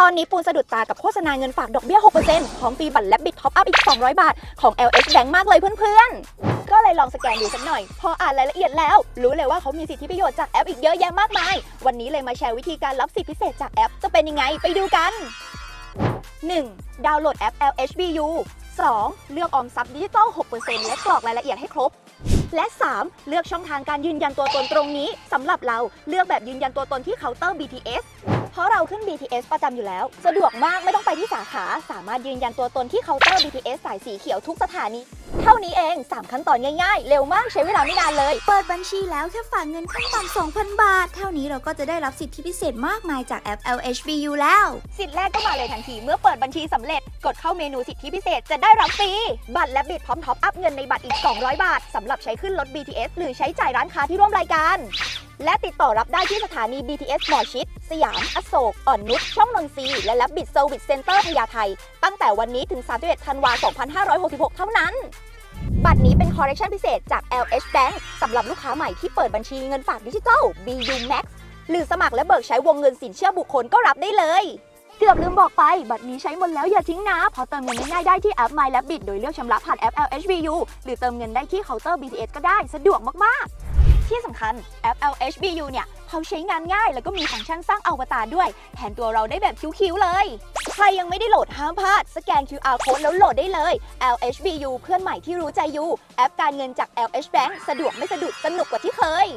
ตอนนี้ปูนสะดุดตากับโฆษณาเงินฝากดอกเบี้ย 6%พร้อมฟรีบัตรและบิตท็อปอัพอีก 200 บาท ของ LH Bank มากเลยเพื่อนๆ ก็เลยลองสแกนดูสักหน่อย พออ่านรายละเอียดแล้ว รู้เลยว่าเขามีสิทธิประโยชน์จากแอปอีกเยอะแยะมากมาย วันนี้เลยมาแชร์วิธีการรับสิทธิพิเศษจากแอป จะเป็นยังไงไปดูกัน 1. ดาวน์โหลดแอป LHBU 2. เลือกออมทรัพย์ดิจิตอล 6%และกรอกรายละเอียดให้ครบ และ 3. เลือกช่องทางการยืนยันตัวตนตรงนี้สำหรับเราเลือกแบบยืนยันตัวตนที่เคาน์เตอร์ BTS เพราะเราขึ้น BTS ประจำอยู่แล้ว สะดวกมากไม่ต้องไปที่สาขา สามารถยืนยันตัวตนที่เคาน์เตอร์ BTS สายสีเขียวทุกสถานี เท่านี้เอง 3 ขั้นตอนง่ายๆ เร็วมากใช้เวลาไม่นานเลย เปิดบัญชีแล้วแค่ฝากเงินขั้นต่ำ2,000 บาท เท่านี้เราก็จะได้รับสิทธิพิเศษมากมายจากแอป LHBU แล้ว สิทธิ์แรกก็มาเลยทันทีเมื่อเปิดบัญชีสำเร็จ กดเข้าเมนูสิทธิพิเศษจะได้รับฟรีบัตรและบิตพร้อมท็อปอัพเงินในบัตรอีก 200 บาทสำหรับใช้ขึ้นรถ BTS หรือใช้จ่ายร้านค้าที่ร่วมรายการ และติดต่อรับได้ที่สถานี BTS หมอชิด สยาม อโศก อ่อนนุช ช่องนนทรีและรับบิตเซอร์วิสเซ็นเตอร์พญาไทตั้งแต่วันนี้ถึง 31 ธันวาคม 2566 เท่านั้น บัตรนี้เป็นคอร์เรคชันพิเศษจาก LH Bank สำหรับลูกค้าใหม่ที่เปิดบัญชีเงินฝากดิจิทัล BU Max หรือสมัครและเบิกใช้วงเงินสินเชื่อบุคคลก็รับได้เลย เกือบลืมบอกไป บัตรนี้ใช้หมดแล้วอย่าทิ้งนะ เพราะเติมเงินง่ายๆได้ที่แอป My r a b b i t โดยเลือกชำระผ่านแอป LHBU หรือเติมเงินได้ที่เคาน์เตอร์ BTS ก็ได้สะดวกมากๆที่สำคัญแอป LHBU เนี่ย เขาใช้งานง่ายแล้วก็มีฟังก์ชันสร้างอวตารด้วย แทนตัวเราได้แบบคิ้วๆเลย ใครยังไม่ได้โหลดห้ามพลาด สแกน QR code แล้วโหลดได้เลย LHBU เพื่อนใหม่ที่รู้ใจยูแอปการเงินจาก LH Bank สะดวกไม่สะดุดสนุกกว่าที่เคย